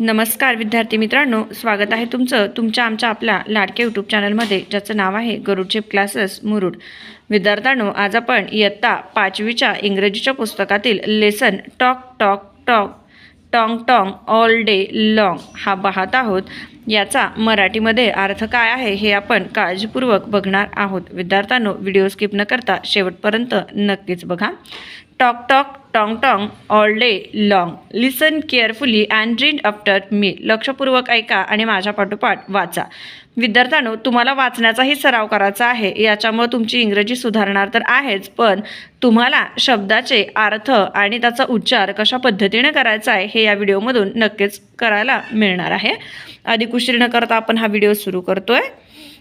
नमस्कार विद्यार्थी मित्रांनो स्वागत आहे तुमचं तुमच्या आमच्या आपल्या लाडके यूट्यूब चॅनलमध्ये ज्याचं नाव आहे गरुडशेप क्लासेस मुरुड. विद्यार्थ्यांनो आज आपण इयत्ता पाचवीच्या इंग्रजीच्या पुस्तकातील lesson talk talk talk tongue tongue all day long हा पाहत आहोत. याचा मराठीमध्ये अर्थ काय आहे हे आपण काळजीपूर्वक बघणार आहोत. विद्यार्थ्यांनो व्हिडिओ स्किप न करता शेवटपर्यंत नक्कीच बघा. Tock tock tong tong all day long listen carefully and read after me लक्षपूर्वक ऐका आणि माझ्या पाठोपाठ वाचा. विद्यार्थ्यांनो तुम्हाला वाचण्याचाही सराव करायचा आहे. याच्यामुळे तुमची इंग्रजी सुधारणार तर आहेच पण तुम्हाला शब्दाचे अर्थ आणि त्याचा उच्चार कशा पद्धतीने करायचा आहे हे या व्हिडिओमधून नक्कीच करायला मिळणार आहे. अधिक उशीर न करता आपण हा व्हिडिओ सुरू करतोय.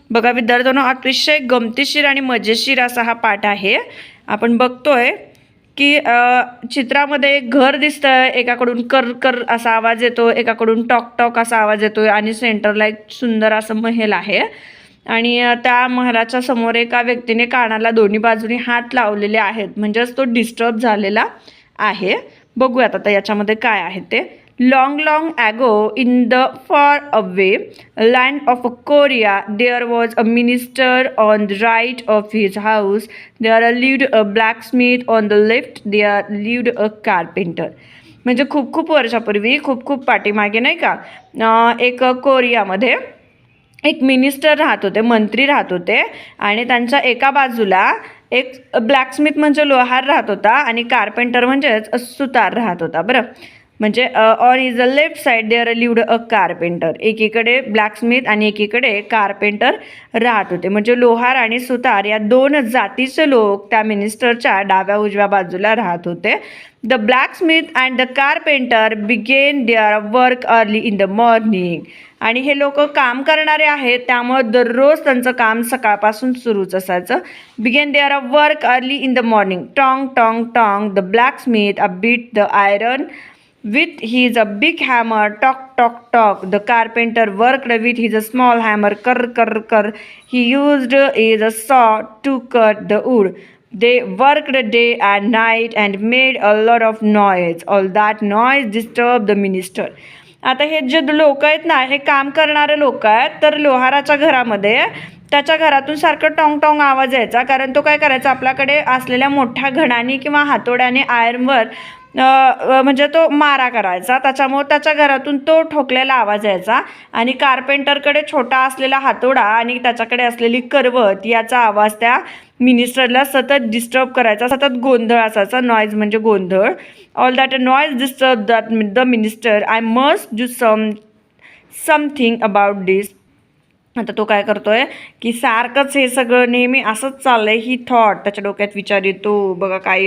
बघा विद्यार्थ्यांनो अतिशय गमतीशीर आणि मजेशीर असा हा पाठ आहे. आपण बघतोय की अ, चित्रामध्ये एक घर दिसतं एकाकडून कर कर असा आवाज येतो एकाकडून टॉक टॉक असा आवाज येतोय आणि सेंटरला एक सुंदर असं महल आहे. आणि त्या महलाच्या समोर एका व्यक्तीने कानाला दोन्ही बाजूनी हात लावलेले आहेत. म्हणजेच तो डिस्टर्ब झालेला आहे. बघूयात आता याच्यामध्ये काय आहे ते. Long long ago in the far away land of Korea, there was a minister on the right of his house. There lived a blacksmith on the left. There lived a carpenter. म्हणजे खूप खूप वर्षापूर्वी खूप खूप पाठीमागे नाही का एक कोरियामध्ये एक मिनिस्टर राहत होते मंत्री राहत होते आणि त्यांच्या एका बाजूला एक ब्लॅकस्मिथ म्हणजे लोहार राहत होता आणि कार्पेंटर म्हणजेच सुतार राहत होता बरं म्हणजे on is the left side there lived a carpenter एकीकडे ब्लॅकस्मिथ आणि एकीकडे कार्पेंटर राहत होते. म्हणजे लोहार आणि सुतार या दोन जातीचे लोक त्या मिनिस्टरच्या डाव्या उजव्या बाजूला राहत होते. The blacksmith and the carpenter began their work early in the morning आणि हे लोक काम करणारे आहेत त्यामुळं दररोज त्यांचं काम सकाळपासून सुरूच असायचं. Began their a work early in the morning tong tong tong. The blacksmith a beat the iron with his a big hammer talk talk talk the carpenter worked with his a small hammer kar kar kar he used his a saw to cut the wood they worked day and night and made a lot of noise all that noise disturbed the minister आता हे जे लोक आहेत ना हे काम करणारे लोक आहेत तर लोहाराच्या घरामध्ये त्याच्या घरातून सारखं टॉंग टॉंग आवाज यायचा कारण तो काय करायचा आपल्याकडे असलेल्या मोठ्या घडाने किंवा हातोड्याने आयर्नवर अ, अ, म्हणजे तो मारा करायचा. त्याच्यामुळं त्याच्या घरातून तो ठोकलेला आवाज यायचा आणि कार्पेंटरकडे छोटा असलेला हातोडा आणि त्याच्याकडे असलेली करवत याचा आवाज त्या मिनिस्टरला सतत डिस्टर्ब करायचा सतत गोंधळ असायचा. नॉईज म्हणजे गोंधळ. All that noise disturb that the minister I must do some something about this आता तो काय करतोय की सारखंच हे सगळं नेहमी असंच चाललंय. ही थॉट त्याच्या डोक्यात विचार येतो. बघा काय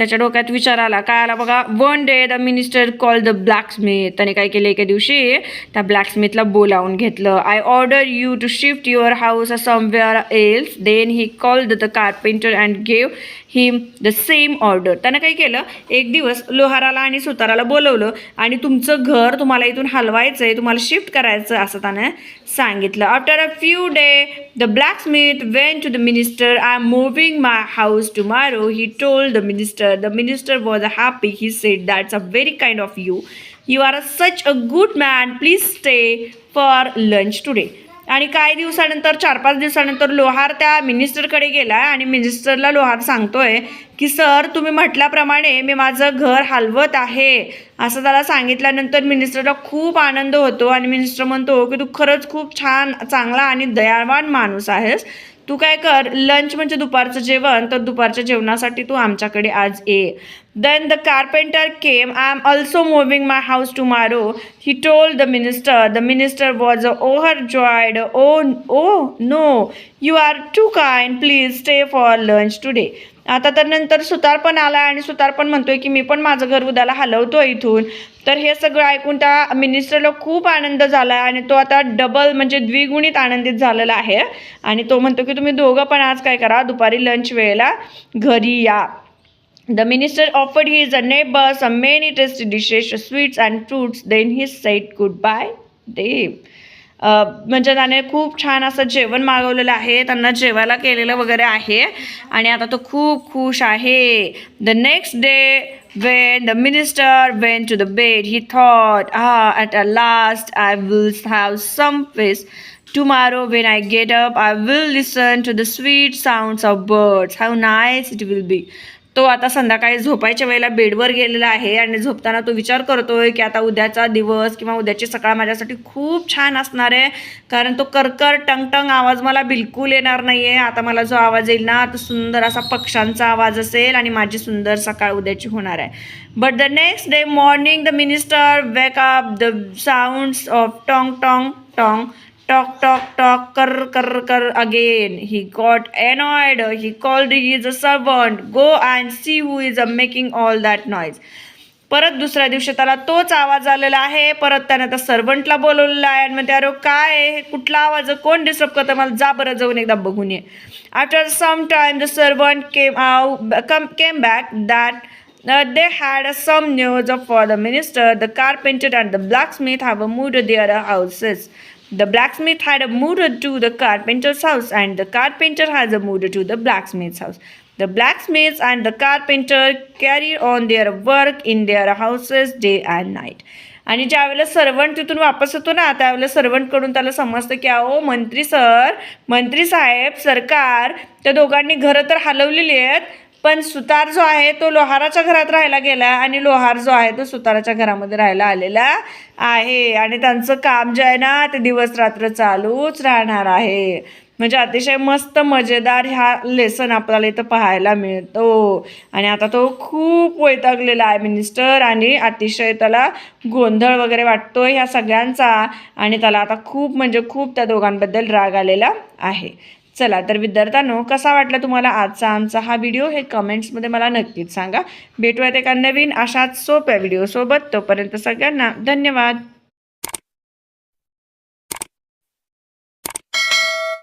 त्याच्या डोक्यात विचार आला. काय आला बघा one day the minister call the blacksmith त्याने काय केलं एका दिवशी? त्या ब्लॅकस्मिथला बोलावून घेतलं. I order you to shift your house somewhere else then he called the carpenter and gave him the same order त्यानं काय केलं? एक दिवस लोहाराला आणि सुताराला बोलवलं आणि तुमचं घर तुम्हाला इथून हलवायचं आहे तुम्हाला शिफ्ट करायचं असं त्यानं सांगितलं. After a few day the blacksmith went to the minister I am moving my house tomorrow he told the minister the minister was happy he said that's a very kind of you you are a such a good man please stay for lunch today आणि काही दिवसानंतर चार पाच दिवसानंतर लोहार त्या मिनिस्टरकडे गेला आणि मिनिस्टरला लोहार सांगतोय की सर तुम्ही म्हटल्याप्रमाणे मी माझं घर हलवत आहे. असं त्याला सांगितल्यानंतर मिनिस्टरला खूप आनंद होतो आणि मिनिस्टर म्हणतो की तू खरंच खूप छान चांगला आणि दयावान माणूस आहेस. तू काय कर लंच म्हणजे दुपारचं जेवण तर दुपारच्या जेवणासाठी तू आमच्याकडे आज ये. Then the carpenter came I am also moving my house tomorrow he told the minister the minister was overjoyed oh oh no you are too kind please stay for lunch today आता तर नंतर सुतार पण आला आणि सुतार पण म्हणतोय की मी पण माझं घर उद्याला हलवतो इथून. तर हे सगळं ऐकून त्या मिनिस्टरला खूप आनंद झाला आहे आणि तो आता डबल म्हणजे द्विगुणित आनंदित झालेला आहे आणि तो म्हणतो की तुम्ही दोघं पण आज काय करा दुपारी लंच वेळेला घरी या The minister offered his neighbours some many tasty dishes, sweets and fruits. Then he said goodbye. Dave. अ, म्हणजे त्याने खूप छान असं जेवण मागवलेलं आहे त्यांना जेवायला केलेलं वगैरे आहे आणि आता तो खूप खुश आहे the next day When the minister went to the bed, he thought, Ah, at last I will have some peace. Tomorrow, when I get up, I will listen to the sweet sounds of birds. How nice it will be. तो आता संध्याकाळी झोपायच्या वेळेला बेडवर गेलेला आहे आणि झोपताना तो विचार करतोय की आता उद्याचा दिवस किंवा उद्याची सकाळ माझ्यासाठी खूप छान असणार आहे. कारण तो करकर टंगटंग आवाज मला बिलकुल येणार नाही आहे आता मला जो आवाज येईल ना तो सुंदर असा पक्ष्यांचा आवाज असेल आणि माझी सुंदर सकाळ उद्याची होणार आहे. But the next day morning the minister wake up the sounds of tong tong tong tock tock tock कर कर कर again he got annoyed he called he is a servant go and see who is a making all that noise परत दुसऱ्या दिवशी त्याला तोच आवाज आलेला आहे. परत त्याने आता सर्वंटला बोलवलेला आहे. आणि म्हणते अरे हो, काय हे कुठला आवाज? कोण डिस्टर्ब करतं मला जा बरं जाऊन एकदा बघून ये. After some time the servant came आउ come came back that they had a some news of for the minister the carpenter and the blacksmith have a moved their houses The blacksmith had uh, moved to the carpenter's house, and the carpenter has uh, moved to the blacksmith's house. The blacksmiths and the carpenter carried on their work in their houses day and night. आणि ज्यावेळेला servant तिथून वापस येतो ना त्यावेळेला सर्वंटकडून त्याला समजतं की अहो मंत्री सर मंत्री साहेब सरकार त्या दोघांनी घरं तर हलवलेली आहेत पण सुतार जो आहे तो लोहाराच्या घरात राहायला गेला आणि लोहार जो आहे तो सुताराच्या घरामध्ये राहायला आलेला आहे. आणि त्यांचं काम जे आहे ना ते दिवस रात्र चालूच राहणार आहे. म्हणजे अतिशय मस्त मजेदार ह्या लेसन आपल्याला इथं पाहायला मिळतो. आणि आता तो खूप वैतागलेला आहे मिनिस्टर आणि अतिशय त्याला गोंधळ वगैरे वाटतो ह्या सगळ्यांचा. आणि त्याला आता खूप म्हणजे खूप त्या दोघांबद्दल राग आलेला आहे. चला तर विद्यार्थ्यांनो कसा वाटला तुम्हाला आजचा आमचा हा व्हिडिओ हे कमेंट्समध्ये मला नक्कीच सांगा. भेटूयात एका नवीन अशाच सोप्या व्हिडिओसोबत तोपर्यंत सगळ्यांना धन्यवाद.